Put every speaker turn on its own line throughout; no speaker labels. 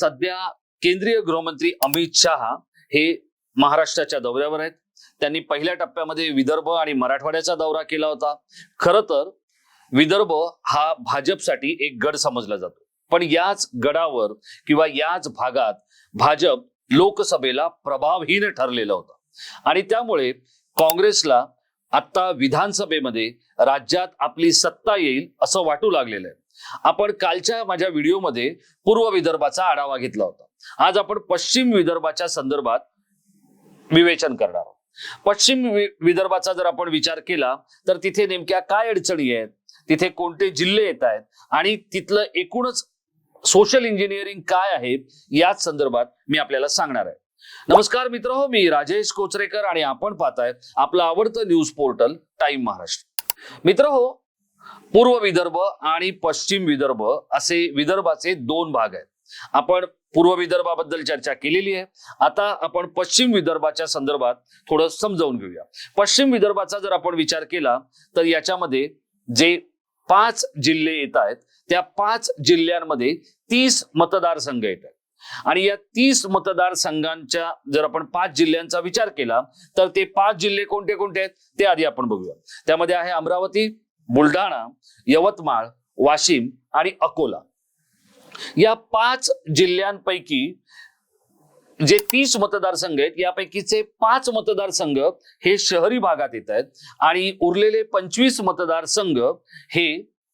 सध्या केंद्रीय गृहमंत्री अमित शहा हे महाराष्ट्राच्या दौऱ्यावर आहेत. त्यांनी पहिल्या टप्प्यामध्ये विदर्भ आणि मराठवाड्याचा दौरा केला होता. खर तर विदर्भ हा भाजपसाठी एक गड समजला जातो. पण याच गडावर किंवा याच भागात भाजप लोकसभेला प्रभावहीन ठरलेलं होतं. आणि त्यामुळे काँग्रेसला आता विधानसभेमध्ये राज्यात आपली सत्ता येईल असं वाटू लागलेलं आहे. आपण कालच्या माझ्या व्हिडिओमध्ये पूर्व विदर्भाचा आढावा घेतला होता. आज आपण पश्चिम विदर्भाच्या संदर्भात विवेचन करणार आहोत. पश्चिम विदर्भाचा जर आपण विचार केला तर तिथे नेमक्या काय अडचणी आहेत? तिथे कोणते जिल्हे येत आहेत? आणि तिथलं एकूणच सोशल इंजिनिअरिंग काय आहे? याच संदर्भात मी आपल्याला सांगणार आहे. नमस्कार मित्र हो मी राजेश कोचरेकर आणि आपण पाहताय आपलं आवडतं न्यूज पोर्टल टाइम महाराष्ट्र. मित्र हो पूर्व विदर्भ आणि पश्चिम विदर्भ असे विदर्भाचे दोन भाग आहेत. आपण पूर्व विदर्भाबद्दल चर्चा केलेली आहे. आता आपण पश्चिम विदर्भाच्या संदर्भात थोडं समजावून घेऊया. पश्चिम विदर्भाचा जर आपण विचार केला तर याच्यामध्ये जे पाच जिल्हे येत आहेत त्या पाच जिल्ह्यांमध्ये तीस मतदारसंघ येत आहेत. आणि या तीस मतदारसंघांच्या जर आपण पाच जिल्ह्यांचा विचार केला तर ते पाच जिल्हे कोणते कोणते आहेत? ते आधी आपण बघूया. त्यामध्ये आहे अमरावती बुलढाणा यवतमाळ वाशिम आणि अकोला. या पाच जिल्ह्यांपैकी जे तीस मतदारसंघ आहेत यापैकीचे पाच मतदारसंघ हे शहरी भागात येत आहेत आणि उरलेले पंचवीस मतदारसंघ हे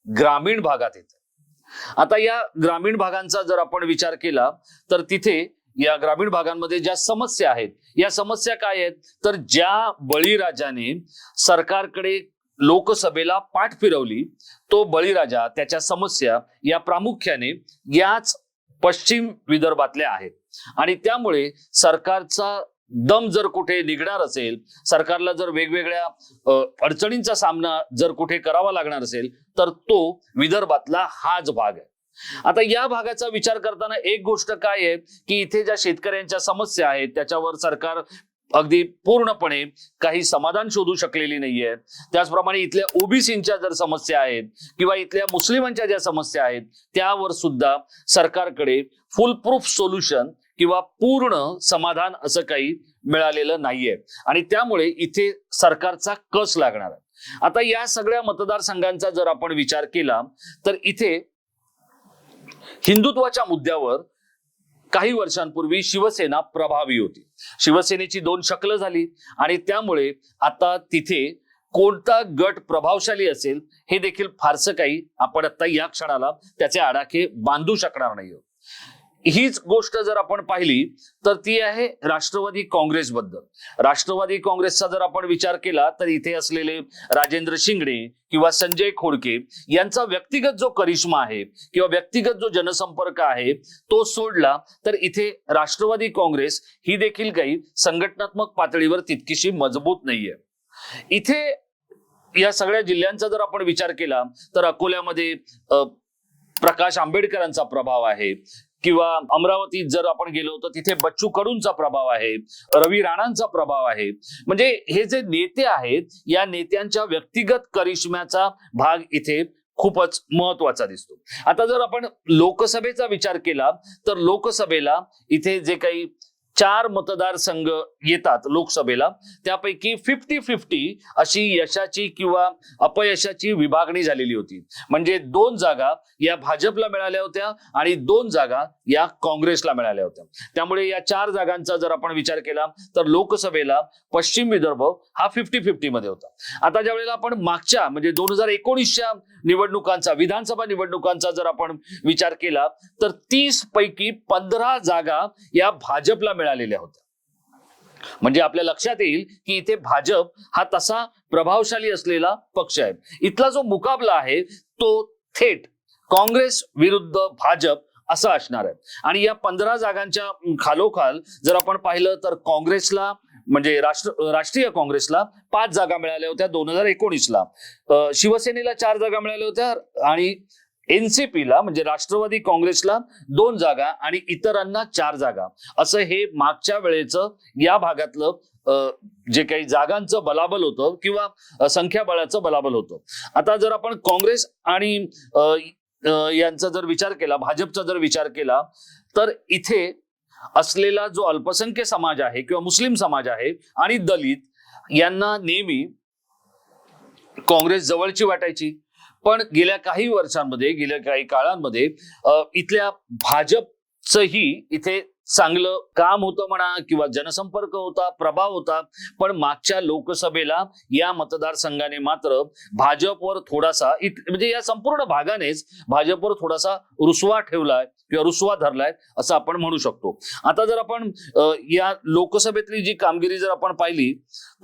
ग्रामीण भागात येत आहेत. आता या ग्रामीण भागांचा जर आपण विचार केला तर तिथे या ग्रामीण भागांमध्ये ज्या समस्या आहेत या समस्या काय आहेत? तर ज्या बळीराजाने सरकारकडे लोकसभेला पाठ फिरवली. तो बळीराजा त्याच्या समस्या या प्रामुख्याने याच पश्चिम विदर्भातल्या आहेत. आणि त्यामुळे सरकारचा दम जर कुठे निघणार असेल सरकारला जर वेगवेगळ्या अडचणींचा सामना जर कुठे करावा लागणार असेल तर तो विदर्भातला हाच भाग आहे. आता या भागाचा विचार करताना एक गोष्ट काय आहे की इथे ज्या शेतकऱ्यांच्या समस्या आहेत त्याच्यावर सरकार अगदी पूर्णपणे काही समाधान शोधू शकलेली नाहीये. त्याचप्रमाणे इथल्या ओबीसींच्या जर समस्या आहेत किंवा इथल्या मुस्लिमांच्या ज्या समस्या आहेत त्यावर सुद्धा सरकारकडे फुल प्रूफ सोल्युशन किंवा पूर्ण समाधान असं काही मिळालेलं नाहीये. आणि त्यामुळे इथे सरकारचा कस लागणार? आहे आता या सगळ्या मतदारसंघांचा जर आपण विचार केला तर इथे हिंदुत्वाच्या मुद्द्यावर काही वर्षांपूर्वी शिवसेना प्रभावी होती शिवसेनेची दोन शकलं झाली आणि त्यामुळे आता तिथे कोणता गट प्रभावशाली असेल हे देखील फारसं काही आपण आता या क्षणाला त्याचे आडाखे बांधू शकणार नाही आहोत. हीच गोष्ट जर आपण पाहिली तर ती आहे राष्ट्रवादी काँग्रेसबद्दल. राष्ट्रवादी काँग्रेसचा जर आपण विचार केला तर इथे असलेले राजेंद्र शिंगणे किंवा संजय खोडके यांचा व्यक्तिगत जो करिश्मा आहे किंवा व्यक्तिगत जो जनसंपर्क आहे तो सोडला तर इथे राष्ट्रवादी काँग्रेस ही देखील काही संघटनात्मक पातळीवर तितकीशी मजबूत नाहीये. इथे या सगळ्या जिल्ह्यांचा जर आपण विचार केला तर अकोल्यामध्ये प्रकाश आंबेडकरांचा प्रभाव आहे किंवा अमरावतीत जर आपण गेलो तर तिथे बच्चू कडूंचा प्रभाव आहे रवी राणांचा प्रभाव आहे. म्हणजे हे जे नेते आहेत या नेत्यांच्या व्यक्तिगत करिश्म्याचा भाग इथे खूपच महत्त्वाचा दिसतो. आता जर आपण लोकसभेचा विचार केला तर लोकसभेला इथे जे काही चार मतदारसंघ येतात लोकसभेला. त्यापैकी फिफ्टी फिफ्टी अशी यशाची किंवा अपयशाची विभागणी झालेली होती. म्हणजे दोन जागा या भाजपला मिळाल्या होत्या आणि दोन जागा या काँग्रेसला मिळाल्या होत्या. त्यामुळे या चार जागांचा जर आपण विचार केला तर लोकसभेला पश्चिम विदर्भ हा फिफ्टी फिफ्टी मध्ये होता. आता ज्या वेळेला आपण मागच्या म्हणजे दोन हजार एकोणीसच्या निवडणुकांचा विधानसभा निवडणुकांचा जर आपण विचार केला तर तीस पैकी पंधरा जागा या भाजपला मिळालेल्या होत्या. म्हणजे आपल्या लक्षात येईल की इथे भाजप हा तसा प्रभावशाली असलेला पक्ष आहे. इथला जो मुकाबला आहे तो थेट काँग्रेस विरुद्ध भाजप असं असणार आहे. आणि या पंधरा जागांच्या खालोखाल जर आपण पाहिलं तर काँग्रेसला म्हणजे राष्ट्र राष्ट्रीय काँग्रेसला पाच जागा मिळाल्या होत्या दोन हजार एकोणीसला. शिवसेनेला चार जागा मिळाल्या होत्या आणि एनसीपीला म्हणजे राष्ट्रवादी काँग्रेसला दोन जागा आणि इतरांना चार जागा. असं हे मागच्या वेळेचं या भागातलं जे काही जागांचं बलाबल होतं किंवा संख्याबळाचं बलाबल होतं. आता जर आपण काँग्रेस आणि यांचा जर विचार केला भाजपचा जर विचार केला तर इथे असलेला जो अल्पसंख्य समाज आहे किंवा मुस्लिम समाज आहे आणि दलित यांना नेहमी काँग्रेस जवळची वाटायची. पण गेल्या काही वर्षांमध्ये गेल्या काही काळांमध्ये इथल्या भाजपचंही इथे चांगलं काम होतं म्हणा किंवा जनसंपर्क होता प्रभाव होता पण मागच्या लोकसभेला या मतदारसंघाने मात्र भाजपवर थोडासा इत- म्हणजे या संपूर्ण भागानेच भाजपवर थोडासा रुसवा ठेवलाय किंवा रुसवा धरलाय असं आपण म्हणू शकतो. आता जर आपण या लोकसभेतली जी कामगिरी जर आपण पाहिली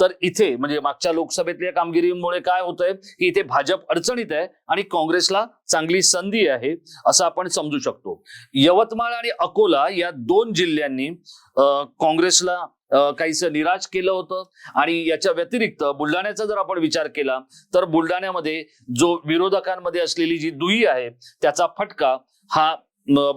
तर इथे म्हणजे मागच्या लोकसभेतल्या कामगिरीमुळे काय होतंय की इथे भाजप अडचणीत आहे आणि काँग्रेसला चांगली संधी आहे असं आपण समजू शकतो. यवतमाळ आणि अकोला या दोन जिल्ह्यांनी काँग्रेसला काहीसं निराश केलं होतं आणि याच्या व्यतिरिक्त बुलढाण्याचा जर आपण विचार केला तर बुलढाण्यामध्ये जो विरोधकांमध्ये असलेली जी दुई आहे त्याचा फटका हा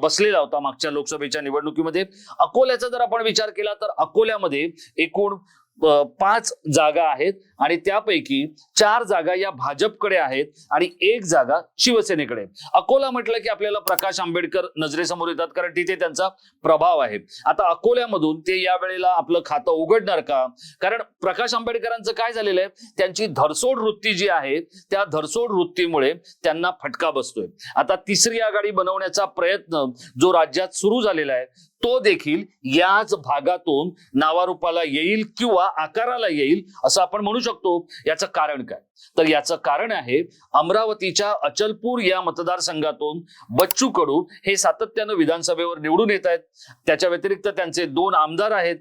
बसलेला होता मागच्या लोकसभेच्या निवडणुकीमध्ये. अकोल्याचा जर आपण विचार केला तर अकोल्यामध्ये एकूण पाच जागा आहेत आणि त्यापैकी चार जागा या भाजपकडे आहेत आणि एक जागा शिवसेनेकडे. अकोला म्हटलं की आपल्याला प्रकाश आंबेडकर नजरेसमोर येतात कारण तिथे त्यांचा प्रभाव आहे. आता अकोल्यामधून ते या वेळेला आपलं खातं उघडणार का? कारण प्रकाश आंबेडकरांचं काय झालेलं आहे? त्यांची धरसोड वृत्ती जी आहे त्या धरसोड वृत्तीमुळे त्यांना फटका बसतोय. आता तिसरी आघाडी बनवण्याचा प्रयत्न जो राज्यात सुरू झालेला आहे तो देखील याच भागातून नावारूपाला येईल किंवा आकाराला येईल असं आपण म्हणू शकतो. याचं कारण काय? तर याचं कारण आहे अमरावतीच्या अचलपूर या मतदारसंघातून बच्चू कडू हे सातत्यानं विधानसभेवर निवडून येत आहेत. त्याच्या व्यतिरिक्त त्यांचे दोन आमदार आहेत.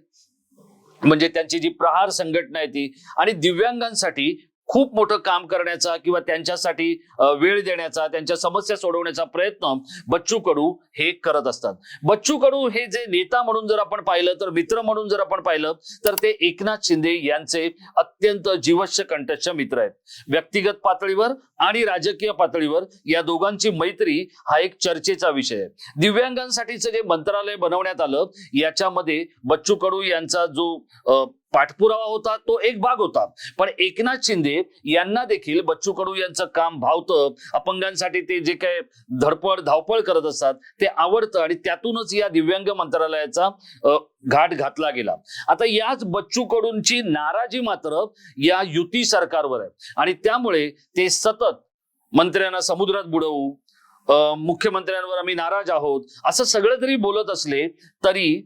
म्हणजे त्यांची जी प्रहार संघटना आहे ती आणि दिव्यांगांसाठी खूप मोठं काम करण्याचा किंवा त्यांच्यासाठी वेळ देण्याचा त्यांच्या समस्या सोडवण्याचा प्रयत्न बच्चू कडू हे करत असतात. बच्चू कडू हे जे नेता म्हणून जर आपण पाहिलं तर मित्र म्हणून जर आपण पाहिलं तर ते एकनाथ शिंदे यांचे अत्यंत जीवश्य कंठस्थ मित्र आहेत. व्यक्तिगत पातळीवर आणि राजकीय पातळीवर या दोघांची मैत्री हा एक चर्चेचा विषय आहे. दिव्यांगांसाठीचं जे मंत्रालय बनवण्यात आलं याच्यामध्ये बच्चू कडू यांचा जो अ, पाठपुरावा होता तो एक भाग होता. पण एकनाथ शिंदे यांना देखील बच्चू कडू यांचं काम भावतं. अपंगांसाठी ते जे काय धडपड धावपळ करत असतात ते आवडतं आणि त्यातूनच या दिव्यांग मंत्रालयाचा घाट घातला गेला. आता याच बच्चू कडूंची नाराजी मात्र या युती सरकारवर आहे. आणि त्यामुळे ते सतत मंत्र्यांना समुद्रात बुडवू मुख्यमंत्र्यांवर आम्ही नाराज आहोत असं सगळं जरी बोलत असले तरी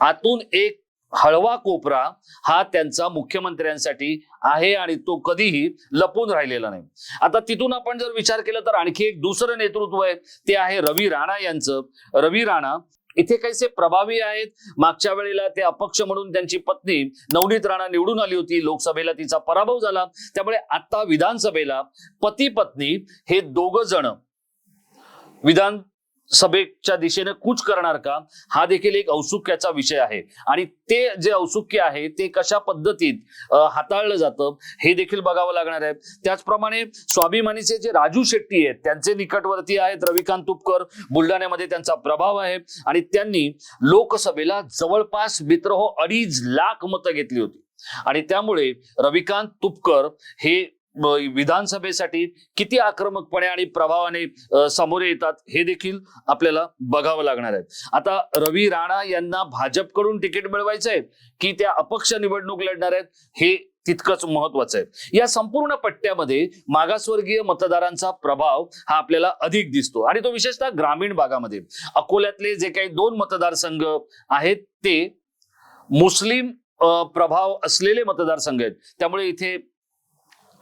आतून एक हळवा कोपरा हा त्यांचा मुख्यमंत्र्यांसाठी आहे आणि तो कधीही लपून राहिलेला नाही. आता तिथून आपण जर विचार केला तर आणखी एक दुसरं नेतृत्व आहे ते आहे रवी राणा यांचं. रवी राणा इथे काहीसे प्रभावी आहेत? मागच्या वेळेला ते अपक्ष म्हणून त्यांची पत्नी नवनीत राणा निवडून आली होती लोकसभेला तिचा पराभव झाला. त्यामुळे आता विधानसभेला पती पत्नी हे दोघ जण विधान सभेच्या दिशेने कूच करणार का? हा देखील एक औत्सुक्याचा विषय आहे. आणि ते जे औत्सुक्य आहे ते कशा पद्धतीत हाताळलं जातं हे देखील बघावं लागणार आहे. त्याचप्रमाणे स्वाभिमानीचे जे राजू शेट्टी आहेत त्यांचे निकटवर्ती आहेत रविकांत तुपकर. बुलढाण्यामध्ये त्यांचा प्रभाव आहे. आणि त्यांनी लोकसभेला जवळपास मित्र हो अडीच लाख मतं घेतली होती. आणि त्यामुळे रविकांत तुपकर हे विधानसभेसाठी किती आक्रमकपणे आणि प्रभावाने सामोरे येतात हे देखील आपल्याला बघावं लागणार आहे. आता रवी राणा यांना भाजपकडून तिकीट मिळवायचं आहे की त्या अपक्ष निवडणूक लढणार आहेत हे तितकंच महत्वाचं आहे. या संपूर्ण पट्ट्यामध्ये मागासवर्गीय मतदारांचा प्रभाव हा आपल्याला अधिक दिसतो. आणि तो विशेषतः ग्रामीण भागामध्ये. अकोल्यातले जे काही दोन मतदारसंघ आहेत ते मुस्लिम प्रभाव असलेले मतदारसंघ आहेत. त्यामुळे इथे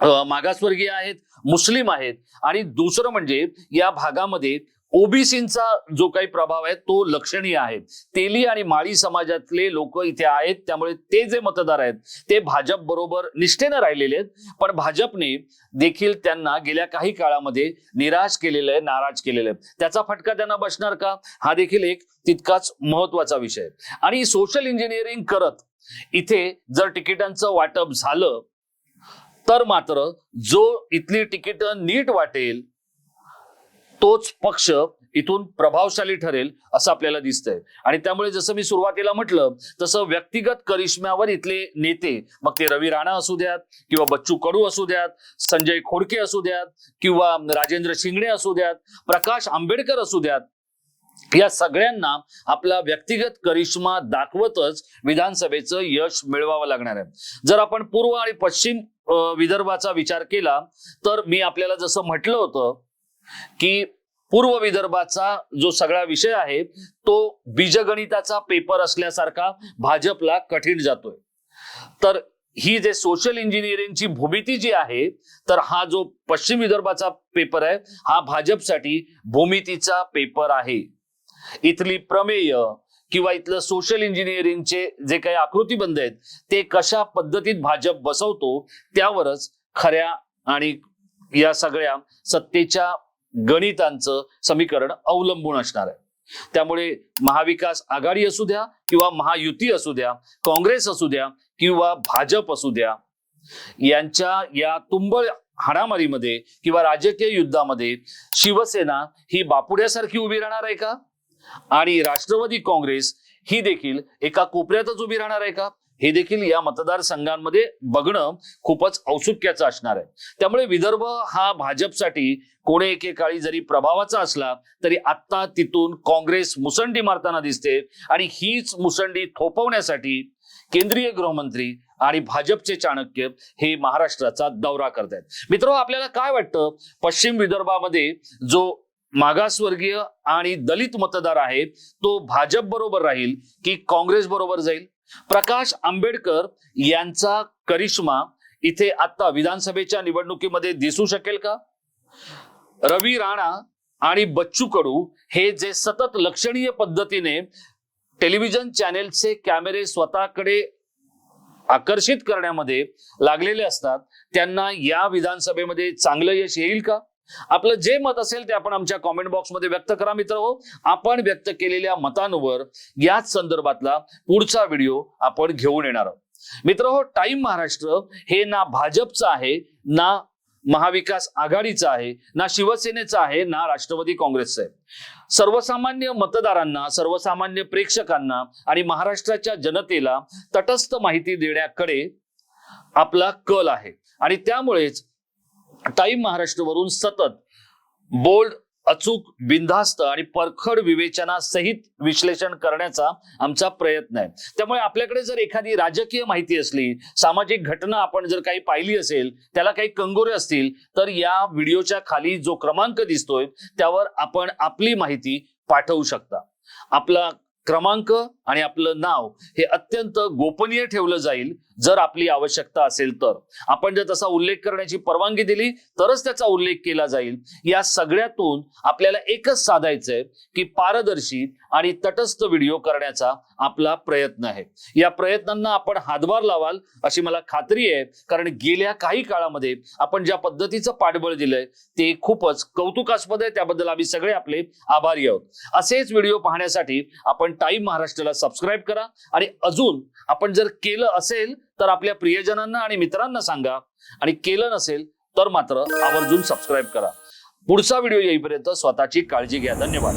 मागासवर्गीय आहेत मुस्लिम आहेत आणि दुसरं म्हणजे या भागामध्ये ओबीसींचा जो काही प्रभाव आहे तो लक्षणीय आहे. तेली आणि माळी समाजातले लोक इथे आहेत त्यामुळे ते जे मतदार आहेत ते भाजप बरोबर निष्ठेनं राहिलेले आहेत. पण भाजपने देखील त्यांना गेल्या काही काळामध्ये निराश केलेलं आहे नाराज केलेलं आहे. त्याचा फटका त्यांना बसणार का? हा देखील एक तितकाच महत्त्वाचा विषय आहे. आणि सोशल इंजिनिअरिंग करत इथे जर तिकिटांचं वाटप झालं तर मात्र जो इथली तिकीट नीट वाटेल तोच पक्ष इथून प्रभावशाली ठरेल असं आपल्याला दिसतंय. आणि त्यामुळे जसं मी सुरुवातीला म्हटलं तसं व्यक्तिगत करिश्म्यावर इथले नेते मग ते रवी राणा असू द्यात किंवा बच्चू कडू असू द्यात संजय खोडके असू द्यात किंवा राजेंद्र शिंगणे असू द्यात प्रकाश आंबेडकर असू द्यात या सगळ्यांना आपला व्यक्तिगत करिश्मा दाखवतच विधानसभेचं यश मिळवावं लागणार आहे. जर आपण पूर्व आणि पश्चिम विदर्भाचा विचार केला तर मी आपल्याला जसं म्हटलं होतं की पूर्व विदर्भाचा जो सगळा विषय आहे तो बीजगणिताचा पेपर असल्यासारखा भाजपला कठीण जातोय. तर ही जे सोशल इंजिनिअरिंगची भूमिती जी आहे तर हा जो पश्चिम विदर्भाचा पेपर आहे हा भाजपसाठी भूमितीचा पेपर आहे. इथली प्रमेय किंवा इथलं सोशल इंजिनिअरिंगचे जे काही आकृतीबंध आहेत ते कशा पद्धतीत भाजप बसवतो त्यावरच खऱ्या आणि या सगळ्या सत्तेच्या गणितांचं समीकरण अवलंबून असणार आहे. त्यामुळे महाविकास आघाडी असू द्या किंवा महायुती असू द्या काँग्रेस असू द्या किंवा भाजप असू द्या यांच्या या तुंबळ हाणामारीमध्ये किंवा राजकीय युद्धामध्ये शिवसेना ही बापुड्यासारखी उभी राहणार आहे का? आणि राष्ट्रवादी काँग्रेस ही देखील एका कोपऱ्यातच उभी राहणार आहे का? हे देखील या मतदारसंघांमध्ये बघणं खूपच औत्सुक्याचं असणार आहे. त्यामुळे विदर्भ हा भाजपसाठी कोणे एकेकाळी जरी प्रभावाचा असला तरी आत्ता तिथून काँग्रेस मुसंडी मारताना दिसते आणि हीच मुसंडी थोपवण्यासाठी केंद्रीय गृहमंत्री आणि भाजपचे चाणक्य हे महाराष्ट्राचा दौरा करत आहेत मित्र आपल्याला काय वाटतं? पश्चिम विदर्भामध्ये जो मागासवर्गीय आणि दलित मतदार आहे तो भाजप बरोबर राहील की काँग्रेस बरोबर जाईल? प्रकाश आंबेडकर यांचा करिश्मा इथे आता विधानसभेच्या निवडणुकीमध्ये दिसू शकेल का? रवी राणा आणि बच्चू कडू हे जे सतत लक्षणीय पद्धतीने टेलिव्हिजन चॅनेलचे कॅमेरे स्वतःकडे आकर्षित करण्यामध्ये लागलेले असतात त्यांना या विधानसभेमध्ये चांगलं यश येईल का? आपलं जे मत असेल ते आपण आमच्या कॉमेंट बॉक्समध्ये व्यक्त करा मित्र हो. आपण व्यक्त केलेल्या मतांवर याच संदर्भातला पुढचा व्हिडिओ आपण घेऊन येणार आहोत. मित्र हो टाइम महाराष्ट्र हे ना भाजपचं आहे ना महाविकास आघाडीचं आहे ना शिवसेनेचं आहे ना राष्ट्रवादी काँग्रेसचं आहे. सर्वसामान्य मतदारांना सर्वसामान्य प्रेक्षकांना आणि महाराष्ट्राच्या जनतेला तटस्थ माहिती देण्याकडे आपला कल आहे. आणि त्यामुळेच टाइम महाराष्ट्रवरून सतत बोल्ड अचूक बिनधास्त आणि परखड विवेचनासहित विश्लेषण करण्याचा आमचा प्रयत्न आहे. त्यामुळे आपल्याकडे जर एखादी राजकीय माहिती असली सामाजिक घटना आपण जर काही पाहिली असेल त्याला काही कंगोरे असतील तर या व्हिडिओच्या खाली जो क्रमांक दिसतोय त्यावर आपण आपली माहिती पाठवू शकता. आपला क्रमांक आणि आपलं नाव हे अत्यंत गोपनीय ठेवलं जाईल जर आपली आवश्यकता असेल तर. आपण जर तसा उल्लेख करण्याची परवानगी दिली तरच त्याचा उल्लेख केला जाईल. या सगळ्यातून आपल्याला एकच साधायचंय की पारदर्शी आणि तटस्थ व्हिडिओ करण्याचा आपला प्रयत्न आहे. या प्रयत्नांना आपण हातभार लावाल अशी मला खात्री आहे कारण गेल्या काही काळामध्ये आपण ज्या पद्धतीचं पाठबळ दिलंय ते खूपच कौतुकास्पद आहे. त्याबद्दल आम्ही सगळे आपले आभारी आहोत. असेच व्हिडिओ पाहण्यासाठी आपण टाइम महाराष्ट्राला सबस्क्राईब करा. आणि अजून आपण जर केलं असेल तर आपल्या प्रियजनांना आणि मित्रांना सांगा. आणि केलं नसेल तर मात्र आवर्जून सबस्क्राईब करा. पुढचा व्हिडिओ येईपर्यंत स्वतःची काळजी घ्या. धन्यवाद.